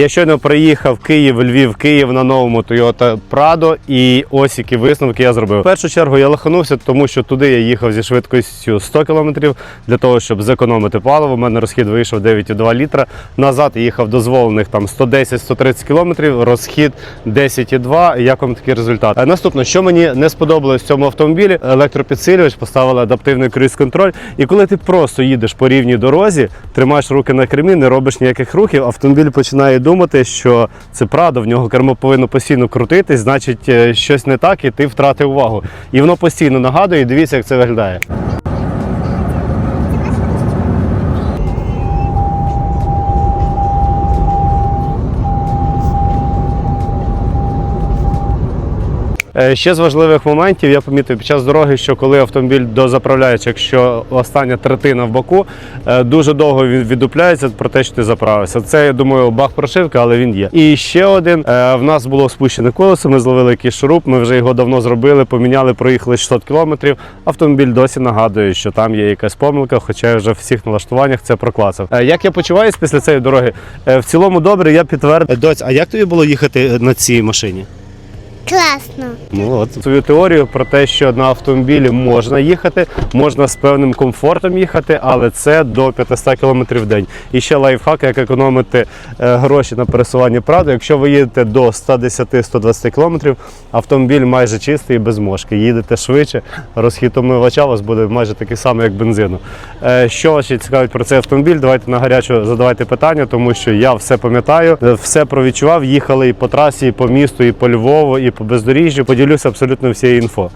Я щойно приїхав Київ, Львів, Київ на новому Toyota Prado, і ось які висновки я зробив. В першу чергу я лоханувся, тому що туди я їхав зі швидкістю 100 км для того, щоб зекономити паливо. У мене розхід вийшов 9,2 літра. Назад їхав дозволених там 110-130 км, розхід 10,2. Як вам такий результат? Е, Наступне, що мені не сподобалось в цьому автомобілі, електропідсилювач поставили адаптивний круїз-контроль. І коли ти просто їдеш по рівній дорозі, тримаєш руки на кермі, не робиш ніяких рухів, автомобіль починає думати, що це правда, в нього кермо повинно постійно крутитись, значить е, щось не так, і ти втратив увагу. І воно постійно нагадує, дивіться, як це виглядає. Ще з важливих моментів я помітив під час дороги, що коли автомобіль дозаправляється, якщо остання третина в боку, е, дуже довго він віддупляється про те, що ти заправився. Це я думаю, баг прошивки, але він є. І ще один е, в нас було спущене колесо. Ми зловили якийсь шуруп. Ми вже його давно зробили, поміняли, проїхали 600 кілометрів. Автомобіль досі нагадує, що там є якась помилка, хоча я вже в всіх налаштуваннях це проклацав. Е, Як я почуваюся після цієї дороги? Е, В цілому добре, я підтвердив. Доць, а як тобі було їхати на цій машині? Класно. Ну от свою теорію про те, що на автомобілі можна їхати, можна з певним комфортом їхати, але це до 500 км в день. І ще лайфхак, як економити е, гроші на пересування Прадо. Якщо ви їдете до 110-120 км, автомобіль майже чистий і без мошки. Їдете швидше, розхід омивача у вас буде майже такий самий, як бензину. Е, Що вас ще цікавить про цей автомобіль? Давайте на гарячу задавайте питання, тому що я все пам'ятаю, е, все провідчував. Їхали і по трасі, і по місту, і по Львову, і по бездоріжжю. Поділюся абсолютно всією інфо.